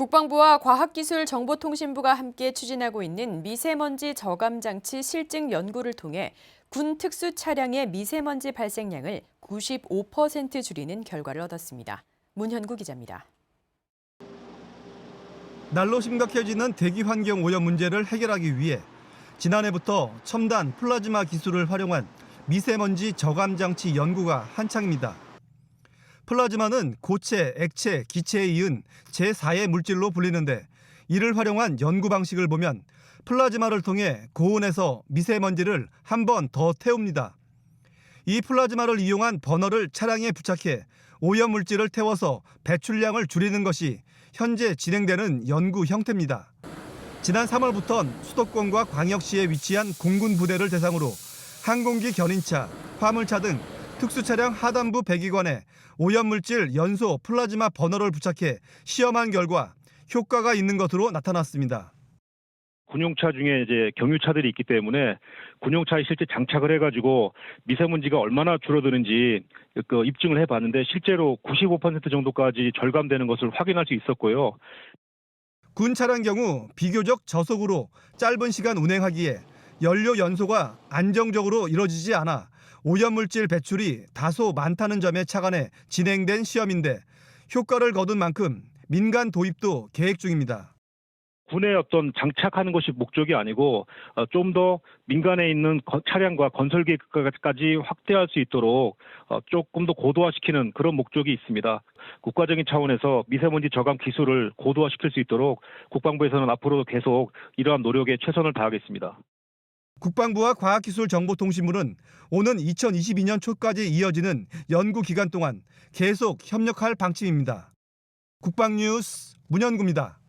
국방부와 과학기술정보통신부가 함께 추진하고 있는 미세먼지 저감 장치 실증 연구를 통해 군 특수 차량의 미세먼지 발생량을 95% 줄이는 결과를 얻었습니다. 문현구 기자입니다. 날로 심각해지는 대기 환경 오염 문제를 해결하기 위해 지난해부터 첨단 플라즈마 기술을 활용한 미세먼지 저감 장치 연구가 한창입니다. 플라즈마는 고체, 액체, 기체에 이은 제4의 물질로 불리는데 이를 활용한 연구 방식을 보면 플라즈마를 통해 고온에서 미세먼지를 한 번 더 태웁니다. 이 플라즈마를 이용한 버너를 차량에 부착해 오염 물질을 태워서 배출량을 줄이는 것이 현재 진행되는 연구 형태입니다. 지난 3월부턴 수도권과 광역시에 위치한 공군 부대를 대상으로 항공기 견인차, 화물차 등 특수차량 하단부 배기관에 오염물질 연소 플라즈마 버너를 부착해 시험한 결과 효과가 있는 것으로 나타났습니다. 군용차 중에 이제 경유차들이 있기 때문에 군용차에 실제 장착을 해가지고 미세먼지가 얼마나 줄어드는지 그 입증을 해봤는데 실제로 95% 정도까지 절감되는 것을 확인할 수 있었고요. 군 차량 경우 비교적 저속으로 짧은 시간 운행하기에 연료 연소가 안정적으로 이뤄지지 않아 오염물질 배출이 다소 많다는 점에 착안해 진행된 시험인데 효과를 거둔 만큼 민간 도입도 계획 중입니다. 군에 어떤 장착하는 것이 목적이 아니고 어, 좀더 민간에 있는 거- 차량과 건설 계획까지 확대할 수 있도록 어, 조금 더 고도화시키는 그런 목적이 있습니다. 국가적인 차원에서 미세먼지 저감 기술을 고도화시킬 수 있도록 국방부에서는 앞으로 계속 이러한 노력에 최선을 다하겠습니다. 국방부와 과학기술정보통신부는 오는 2022년 초까지 이어지는 연구 기간 동안 계속 협력할 방침입니다. 국방뉴스 문현구입니다.